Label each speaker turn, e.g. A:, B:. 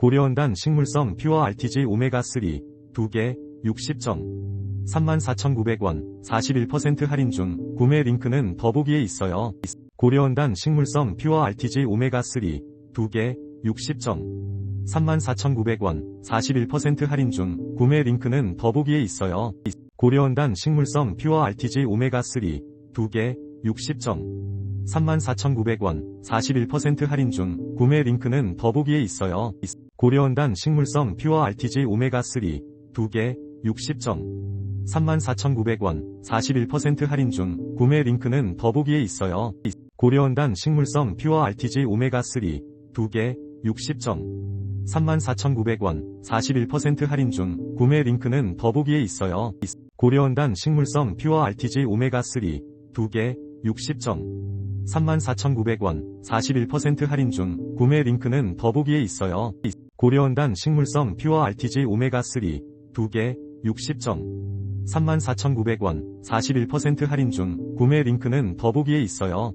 A: 고려원단 식물성 퓨어 RTG 오메가3 2개 60정 34,900원 41% 할인 중 구매 링크는 더보기에 있어요. 고려원단 식물성 퓨어 RTG 오메가3 2개 60정 34,900원 41% 할인 중 구매 링크는 더보기에 있어요. 고려원단 식물성 퓨어 RTG 오메가3 2개 60정 34,900원 41% 할인 중 구매 링크는 더보기에 있어요. 고려원단 식물성 퓨어 RTG 오메가3 2개 60정 34,900원 41% 할인 중 구매 링크는 더보기에 있어요. 고려원단 식물성 퓨어 RTG 오메가3 2개 60정 34,900원 41% 할인 중 구매 링크는 더보기에 있어요. 고려원단 식물성 퓨어 RTG 오메가3 2개 60정 34,900원 41% 할인 중 구매 링크는 더보기에 있어요. 고려원단 식물성 퓨어 RTG 오메가3 2개 60정 34,900원 41% 할인 중 구매 링크는 더보기에 있어요.